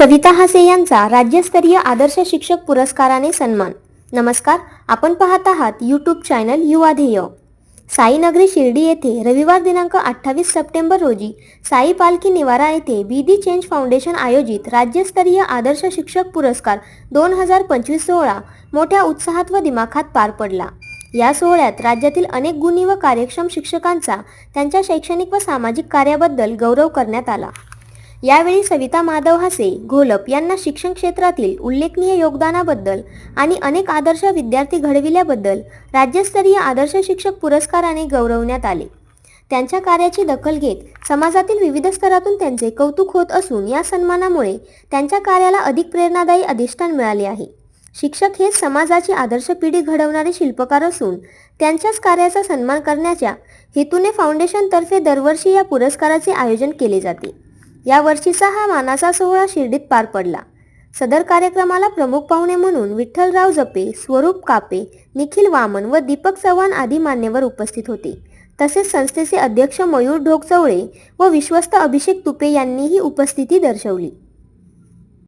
सविता हासे यांचा राज्यस्तरीय आदर्श शिक्षक पुरस्काराने सन्मान. नमस्कार आपण पाहत आहात यूट्यूब चॅनल युवा ध्येय. साईनगरी शिर्डी येथे रविवार दिनांक अठ्ठावीस सप्टेंबर रोजी साई पालखी निवारा येथे बी दी चेंज फाउंडेशन आयोजित राज्यस्तरीय आदर्श शिक्षक पुरस्कार दोन हजार पंचवीस सोहळा मोठ्या उत्साहात व दिमाखात पार पडला. या सोहळ्यात राज्यातील अनेक गुणी व कार्यक्षम शिक्षकांचा त्यांच्या शैक्षणिक व सामाजिक कार्याबद्दल गौरव करण्यात आला. यावेळी सविता माधव हासे घोलप यांना शिक्षण क्षेत्रातील उल्लेखनीय योगदानाबद्दल आणि अनेक आदर्श विद्यार्थी घडविल्याबद्दल राज्यस्तरीय आदर्श शिक्षक पुरस्काराने गौरवण्यात आले. त्यांच्या कार्याची दखल घेत समाजातील विविध स्तरातून त्यांचे कौतुक होत असून या सन्मानामुळे त्यांच्या कार्याला अधिक प्रेरणादायी अधिष्ठान मिळाले आहे. शिक्षक हे समाजाची आदर्श पिढी घडवणारे शिल्पकार असून त्यांच्याच कार्याचा सन्मान करण्याच्या हेतूने फाउंडेशनतर्फे दरवर्षी या पुरस्काराचे आयोजन केले जाते. या वर्षीचा हा मानाचा सोहळा शिर्डीत पार पडला. सदर कार्यक्रमाला प्रमुख पाहुणे म्हणून विठ्ठलराव जपे स्वरूप कापे निखिल वामन व दीपक चव्हाण आदी मान्यवर उपस्थित होते. तसेच संस्थेचे अध्यक्ष मयूर ढोकचवळे व विश्वस्त अभिषेक तुपे यांनीही उपस्थिती दर्शवली.